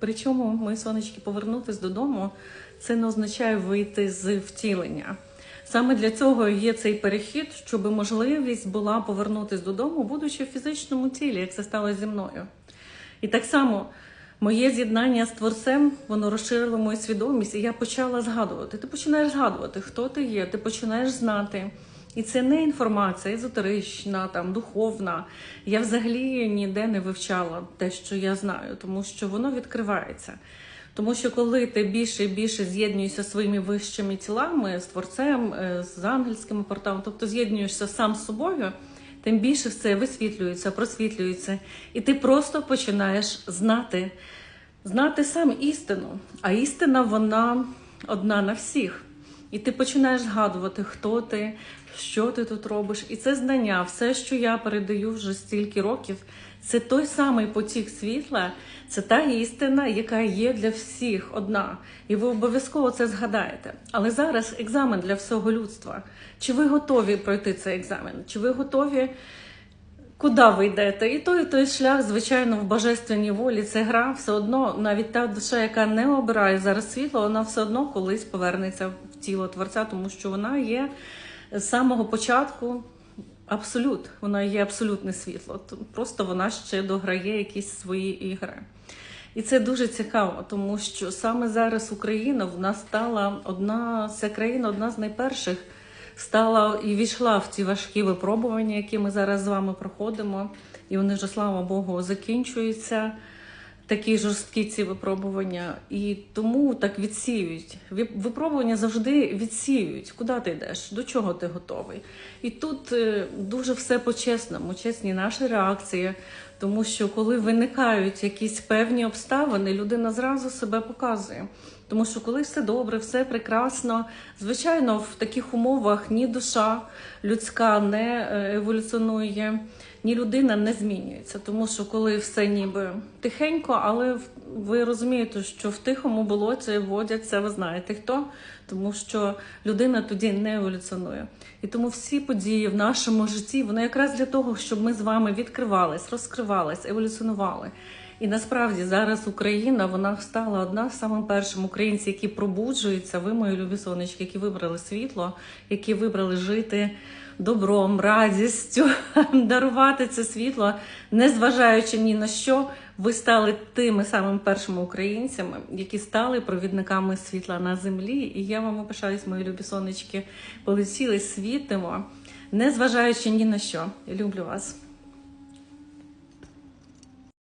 Причому ми, сонечки, повернутися додому, це не означає вийти з втілення. Саме для цього є цей перехід, щоб можливість була повернутися додому, будучи в фізичному тілі, як це стало зі мною. І так само моє з'єднання з творцем воно розширило мою свідомість, і я почала згадувати. Ти починаєш згадувати, хто ти є, ти починаєш знати. І це не інформація езотерична, там духовна. Я взагалі ніде не вивчала те, що я знаю, тому що воно відкривається. Тому що коли ти більше і більше з'єднуєшся своїми вищими тілами, з творцем, е, з ангельським порталом, тобто з'єднуєшся сам з собою, тим більше все висвітлюється, просвітлюється, і ти просто починаєш знати, знати сам істину. А істина вона одна на всіх. І ти починаєш згадувати, хто ти, що ти тут робиш. І це знання, все, що я передаю вже стільки років, це той самий потік світла, це та істина, яка є для всіх одна. І ви обов'язково це згадаєте. Але зараз екзамен для всього людства. Чи ви готові пройти цей екзамен? Чи ви готові? Куди ви йдете? І той, і той шлях, звичайно, в божественній волі це гра, все одно, навіть та душа, яка не обирає зараз світло, вона все одно колись повернеться тіло творця, тому що вона є з самого початку абсолют. Вона є абсолютне світло. Просто вона ще дограє якісь свої ігри. І це дуже цікаво, тому що саме зараз Україна в нас стала одна ця країна, одна з найперших стала і війшла в ці важкі випробування, які ми зараз з вами проходимо. І вони вже, слава Богу, закінчуються. Такі жорсткі ці випробування, і тому так відсіюють. Випробування завжди відсіюють. Куди ти йдеш, до чого ти готовий. І тут е, дуже все по-чесному, чесні наші реакції, тому що коли виникають якісь певні обставини, людина зразу себе показує. Тому що коли все добре, все прекрасно, звичайно, в таких умовах ні душа людська не е, еволюціонує, ні людина не змінюється. Тому що коли все ніби тихенько, але ви розумієте, що в тихому болоті водяться, ви знаєте хто, тому що людина тоді не еволюціонує. І тому всі події в нашому житті вони якраз для того, щоб ми з вами відкривались, розкривались, еволюціонували. І насправді зараз Україна вона стала одна з самих перших українців, які пробуджуються. Ви, мої любі сонечки, які вибрали світло, які вибрали жити добром, радістю, дарувати це світло, незважаючи ні на що, ви стали тими самими першими українцями, які стали провідниками світла на землі. І я вам пишаюсь, мої любі сонечки, полетіли, світимо, незважаючи ні на що. Люблю вас.